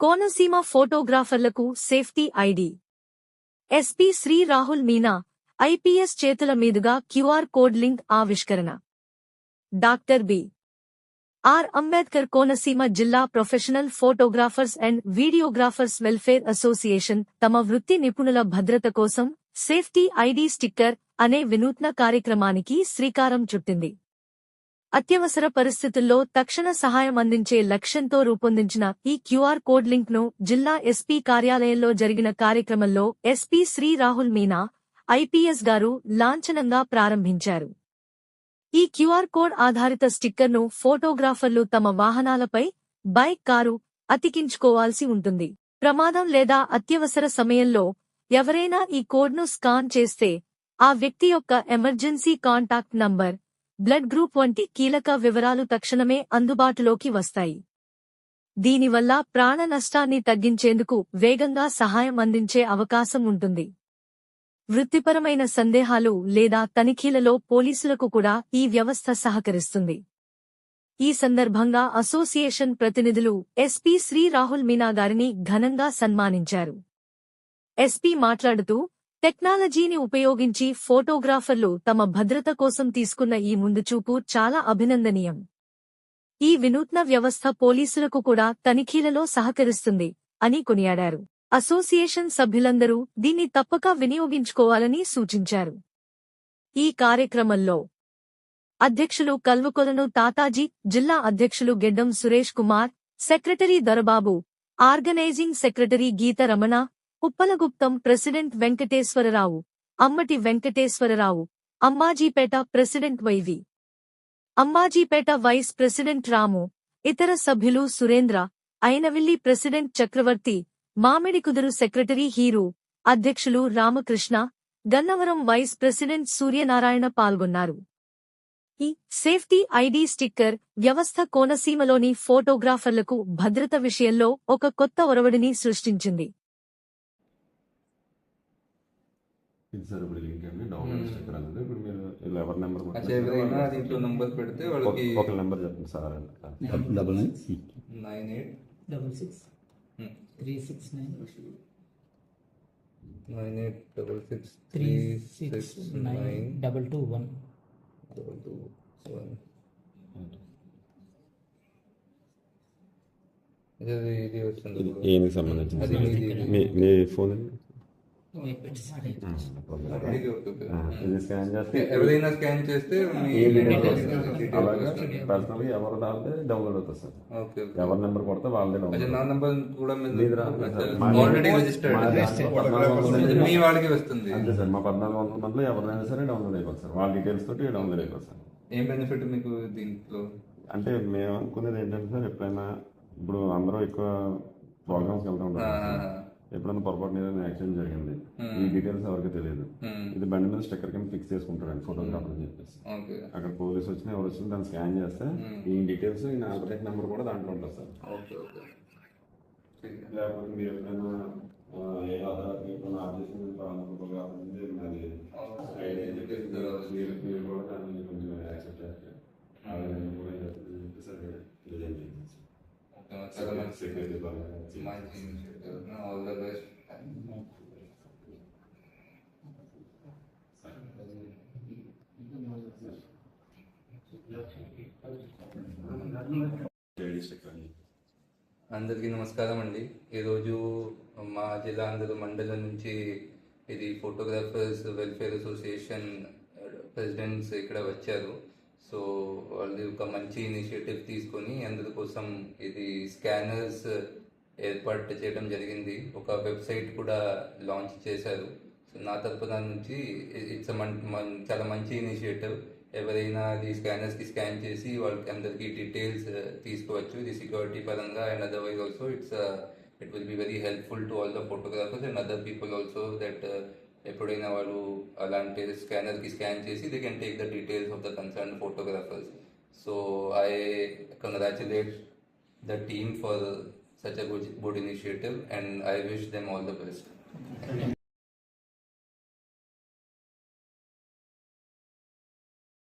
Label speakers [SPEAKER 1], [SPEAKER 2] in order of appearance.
[SPEAKER 1] Konaseema ఫోటోగ్రాఫర్లకు safety ID. SP Shri Rahul Meena IPS చేతుల మీదుగా QR code link ఆవిష్కరణ. Doctor B. R. Ambedkar Konaseema జిల్లా professional photographers and videographers welfare association తమ వృత్తి నిపుణుల భద్రత కోసం సేఫ్టీ ఐడి స్టిక్కర్ అనే వినూత్న కార్యక్రమానికి శ్రీకారం చుట్టింది. అత్యవసర పరిస్థితుల్లో తక్షణ సహాయం అందించే లక్ష్యంతో రూపొందించిన ఈ క్యూఆర్ కోడ్ లింక్ను జిల్లా ఎస్పీ కార్యాలయంలో జరిగిన కార్యక్రమంలో ఎస్పీ శ్రీ రాహుల్ మీనా ఐపీఎస్ గారు లాంఛనంగా ప్రారంభించారు. ఈ క్యూఆర్ కోడ్ ఆధారిత స్టిక్కర్ను ఫోటోగ్రాఫర్లు తమ వాహనాలపై బైక్ కారు అతికించుకోవాల్సి ఉంటుంది. ప్రమాదం లేదా అత్యవసర సమయంలో ఎవరైనా ఈ కోడ్ను స్కాన్ చేస్తే ఆ వ్యక్తి యొక్క emergency contact number blood group వంటి కీలక వివరాలు తక్షణమే అందుబాటులోకి వస్తాయి. దీనివల్ల ప్రాణ నష్టాన్ని తగ్గించేందుకు వేగంగా సహాయం అందించే అవకాశం ఉంటుంది. వృత్తిపరమైన సందేహాలు లేదా తనిఖీలలో పోలీసులకు కూడా ఈ వ్యవస్థ సహకరిస్తుంది. ఈ సందర్భంగా అసోసియేషన్ ప్రతినిధులు ఎస్పీ శ్రీ రాహుల్ మీనా గారిని ఘనంగా సన్మానించారు. ఎస్పీ మాట్లాడుతూ టెక్నాలజీని ఉపయోగించి ఫోటోగ్రాఫర్లు తమ భద్రత కోసం తీసుకున్న ఈ ముందుచూపు చాలా అభినందనీయం. ఈ వినూత్న వ్యవస్థ పోలీసులకు కూడా తనిఖీలలో సహకరిస్తుంది అని కొనియాడారు. అసోసియేషన్ సభ్యులందరూ దీన్ని తప్పక వినియోగించుకోవాలని సూచించారు. ఈ కార్యక్రమంలో అధ్యక్షులు కల్వకొలను తాతాజీ జిల్లా అధ్యక్షులు Geddam Suresh Kumar secretary Dorababu organizing secretary Geetha Ramana Uppalaguptam president Venkateswararao అమ్మటి Venkateswararao Ammajipeta president YV. Ambajipeta vice president Ramu ఇతర సభ్యులు సురేంద్ర అయినవిల్లి ప్రెసిడెంట్ చక్రవర్తి మామిడికుదురు సెక్రటరీ హీరు అధ్యక్షులు రామకృష్ణ గన్నవరం వైస్ ప్రెసిడెంట్ సూర్యనారాయణ పాల్గొన్నారు. ఈ సేఫ్టీ ఐడి స్టిక్కర్ వ్యవస్థ కోనసీమలోని ఫోటోగ్రాఫర్లకు భద్రత విషయంలో ఒక కొత్త ఒరవడిని సృష్టించింది.
[SPEAKER 2] ఇది సార్ ఇప్పుడు లింక్ అండి డౌన్లోడ్. స్టిక్కర్ అనేది ఇప్పుడు మీరు ఇలా ఎవరి నెంబర్
[SPEAKER 3] ఎవరైనా దీంట్లో నంబర్ పెడితే వాళ్ళకి
[SPEAKER 2] ఒక నెంబర్ చెప్పండి సార్ అండి
[SPEAKER 4] double nine
[SPEAKER 3] nine eight
[SPEAKER 5] double six three six nine.
[SPEAKER 3] Nine eight double six
[SPEAKER 5] three six nine double two one.
[SPEAKER 3] Double two seven ఇది ఇది
[SPEAKER 2] ఏనికి సంబంధించింది? మీ ఫోన్ అండి?
[SPEAKER 3] ఇది
[SPEAKER 2] స్కాన్ చేస్తే
[SPEAKER 3] ఎవరైనా స్కాన్ చేస్తే మీ
[SPEAKER 2] ఏ డీటెయిల్స్
[SPEAKER 3] details
[SPEAKER 2] వస్తాయి.
[SPEAKER 3] వస్తాయి.
[SPEAKER 2] అలాగే? పర్సనల్గా ఎవరు దాల్తే డౌన్లోడ్ అవుతుంది సార్. ఎవరి నెంబర్ కొడితే వాళ్ళదే డౌన్లోడ్
[SPEAKER 3] నా నంబర్ కూడా ఆల్రెడీ
[SPEAKER 2] మా
[SPEAKER 3] రిజిస్టర్డ్ వాళ్ళకి వస్తుంది.
[SPEAKER 2] అంతే సార్ మా పద్నాలుగు వందల మందిలో ఎవరినైనా సరే డౌన్లోడ్ అయిపోతుంది సార్. వాళ్ళ డీటెయిల్స్ తోటి డౌన్లోడ్ అయిపోతుంది సార్.
[SPEAKER 3] ఏం బెనిఫిట్ మీకు దీంట్లో?
[SPEAKER 2] అంటే మేము అనుకునేది ఏంటంటే సార్ ఎప్పుడైనా ఇప్పుడు అందరూ ఎక్కువ ప్రోగ్రామ్స్కి వెళ్తూ ఉంటారు. ఎప్పుడైనా పొరపాటు ఏదైనా యాక్సిడెంట్ జరిగింది ఈ డీటెయిల్స్ ఎవరికి తెలియదు.
[SPEAKER 3] మ్మ్.
[SPEAKER 2] ఇది బండి మీద స్టిక్కర్ కింద ఫిక్స్ చేసుకుంటారండి ఫోటోగ్రాఫర్ అని చెప్పేసి.
[SPEAKER 3] ఓకే.
[SPEAKER 2] అక్కడ పోలీస్ వచ్చినా ఎవరు వచ్చినా దాన్ని స్కాన్ చేస్తే ఈ డీటెయిల్స్ ఈ ఆల్టర్నేట్ నెంబర్ కూడా దాంట్లో ఉంటుంది సార్.
[SPEAKER 3] Okay okay.
[SPEAKER 2] లేకపోతే మీరు ఎప్పుడైనా ఆ, ఏ ఆధార్ ఎప్పుడైనా ఫోటోగ్రాఫర్ మీరు మీరు కూడా దాన్ని కొంచెం యాక్సెప్ట్ ఆ విధంగా కూడా జరుగుతుంది అని చెప్పేసి అది డిజైన్ చేయండి
[SPEAKER 3] అందరికీ నమస్కారం అండి. ఈరోజు మా జిల్లా అందరు మండలం నుంచి ఇది ఫోటోగ్రాఫర్స్ వెల్ఫేర్ అసోసియేషన్ ప్రెసిడెంట్స్ ఇక్కడ వచ్చారు. సో వాళ్ళు ఒక మంచి ఇనిషియేటివ్ తీసుకొని అందరి కోసం ఇది స్కానర్స్ ఏర్పాటు చేయడం జరిగింది. ఒక వెబ్సైట్ కూడా లాంచ్ చేశారు. సో నా తరపున నుంచి ఇట్స్ చాలా మంచి ఇనిషియేటివ్ ఎవరైనా అది స్కానర్స్కి స్కాన్ చేసి వాళ్ళకి అందరికీ డీటెయిల్స్ uh, తీసుకోవచ్చు. ఇది సెక్యూరిటీ పరంగా and otherwise also it's it will be very helpful to all the photographers and other people also that ఎప్పుడైనా వాళ్ళు అలాంటి స్కానర్కి స్కాన్ చేసి they can take the details of the concern photographers so I congratulate the team for such a good, good initiative and I wish them all the best.